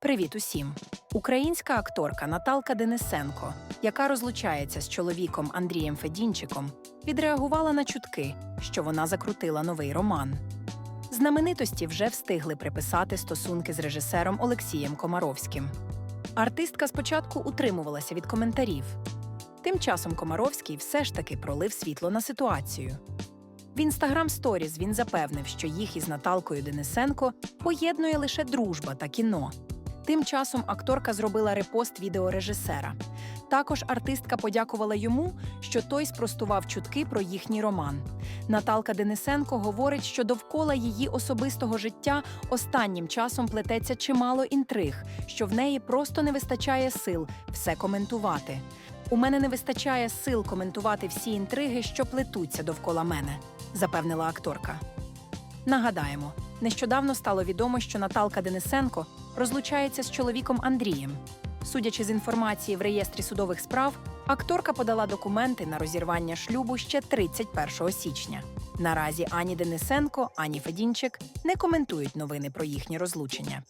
Привіт усім! Українська акторка Наталка Денисенко, яка розлучається з чоловіком Андрієм Федінчиком, відреагувала на чутки, що вона закрутила новий роман. Знаменитості вже встигли приписати стосунки з режисером Олексієм Комаровським. Артистка спочатку утримувалася від коментарів. Тим часом Комаровський все ж таки пролив світло на ситуацію. В інстаграм сторіз він запевнив, що їх із Наталкою Денисенко поєднує лише дружба та кіно. Тим часом акторка зробила репост відео режисера. Також артистка подякувала йому, що той спростував чутки про їхній роман. Наталка Денисенко говорить, що довкола її особистого життя останнім часом плететься чимало інтриг, що в неї просто не вистачає сил все коментувати. У мене не вистачає сил коментувати всі інтриги, що плетуться довкола мене, запевнила акторка. Нагадаємо, нещодавно стало відомо, що Наталка Денисенко розлучається з чоловіком Андрієм. Судячи з інформації в реєстрі судових справ, акторка подала документи на розірвання шлюбу ще 31 січня. Наразі ані Денисенко, ані Федінчик не коментують новини про їхнє розлучення.